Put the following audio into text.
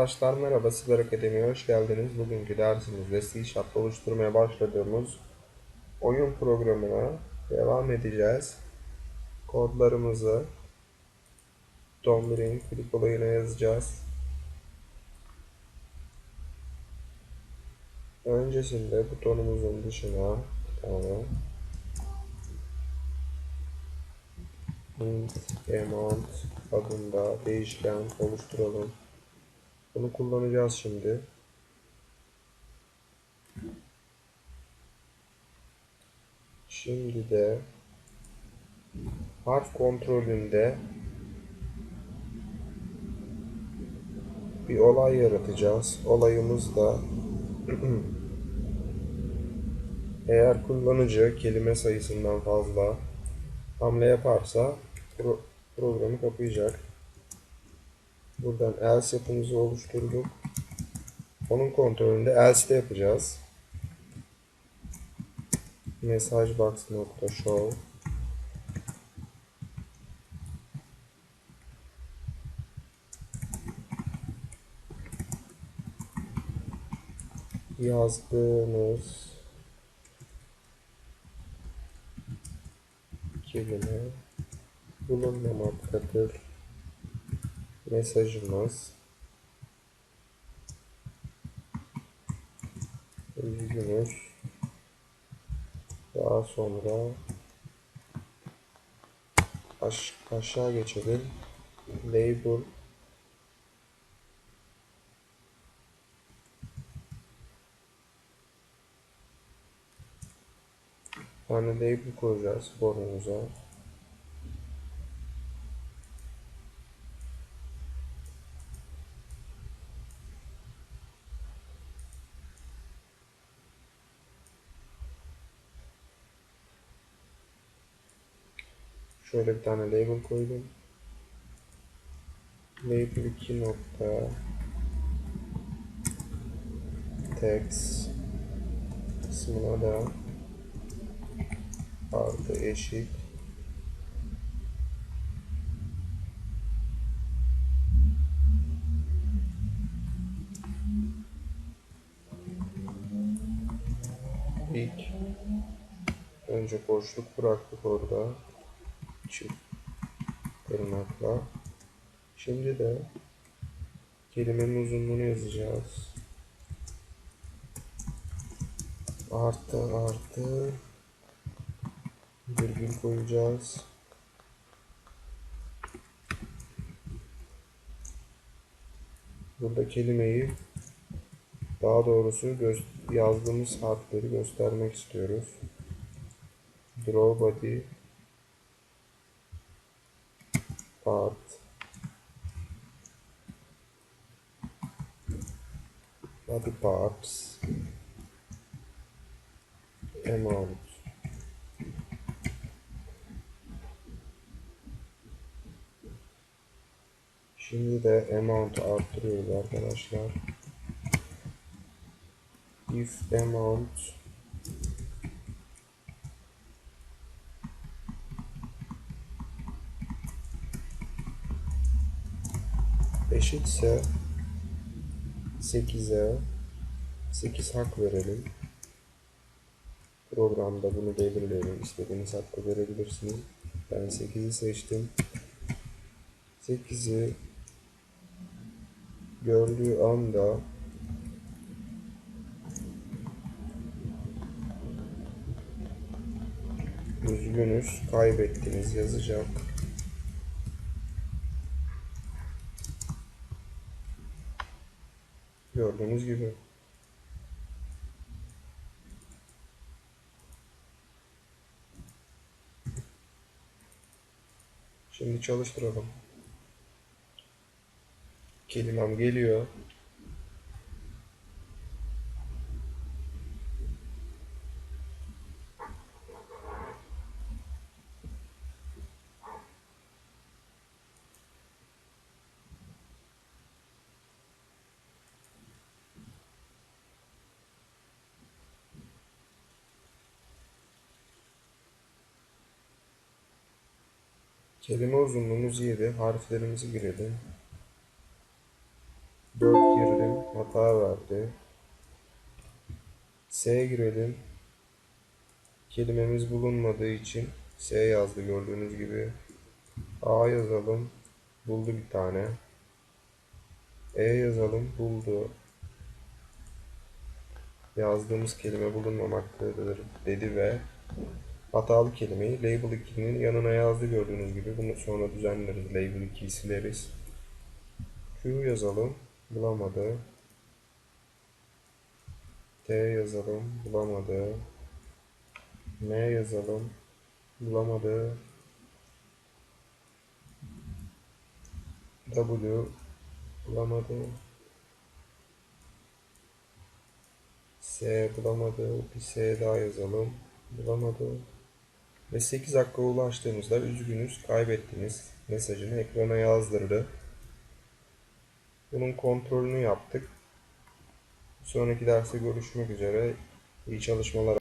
Arkadaşlar merhaba, Siber Akademi'ye hoş geldiniz. Bugünkü dersimizde C Sharp'ta oluşturmaya başladığımız oyun programına devam edeceğiz. Kodlarımızı Tomber'in klip olayına yazacağız. Öncesinde butonumuzun dışına bir tane int amount adında değişken oluşturalım. Bunu kullanacağız şimdi. Şimdi de harf kontrolünde bir olay yaratacağız. Olayımız da eğer kullanıcı kelime sayısından fazla hamle yaparsa pro- programı kapayacak. Buradan else yapımızı oluşturduk. Onun kontrolünde else de yapacağız. Mesaj nokta show yazdığımız kelime bulunmamaktadır mesajımız. Üzgünüz daha sonra aş aşağı geçelim. Label. Tane label koyacağız formumuza Şöyle bir tane label koydum. Label 2 nokta. Text. Kısmına da artı eşit. İlk. Önce boşluk bıraktık orada çift tırnakla. Şimdi de kelimenin uzunluğunu yazacağız. Artı artı virgül koyacağız. Burada kelimeyi daha doğrusu yazdığımız harfleri göstermek istiyoruz. Draw body part body parts amount Şimdi de amount'u arttırıyoruz arkadaşlar. If amount eşitse 8'e 8 hak verelim. Programda bunu belirleyelim. İstediğiniz hakkı verebilirsiniz. Ben 8'i seçtim. 8'i gördüğü anda üzgünüz kaybettiniz yazacak. Gördüğünüz gibi. Şimdi çalıştıralım. Kelimem geliyor. Kelime uzunluğumuz 7. Harflerimizi girelim. 4 hata verdi. S'ye girelim. Kelimemiz bulunmadığı için S yazdı gördüğünüz gibi. A yazalım. Buldu bir tane. E yazalım. Buldu. Yazdığımız kelime bulunmamaktadır dedi ve hatalı kelimeyi label 2'nin yanına yazdı gördüğünüz gibi. Bunu sonra düzenleriz. Label 2'yi sileriz. Q yazalım. Bulamadı. T yazalım. Bulamadı. M yazalım. Bulamadı. W bulamadı. S bulamadı. Bir S daha yazalım. Bulamadı. Ve 8 dakika ulaştığımızda üzgünüz kaybettiniz mesajını ekrana yazdırdı. Bunun kontrolünü yaptık. Sonraki derste görüşmek üzere. İyi çalışmalar.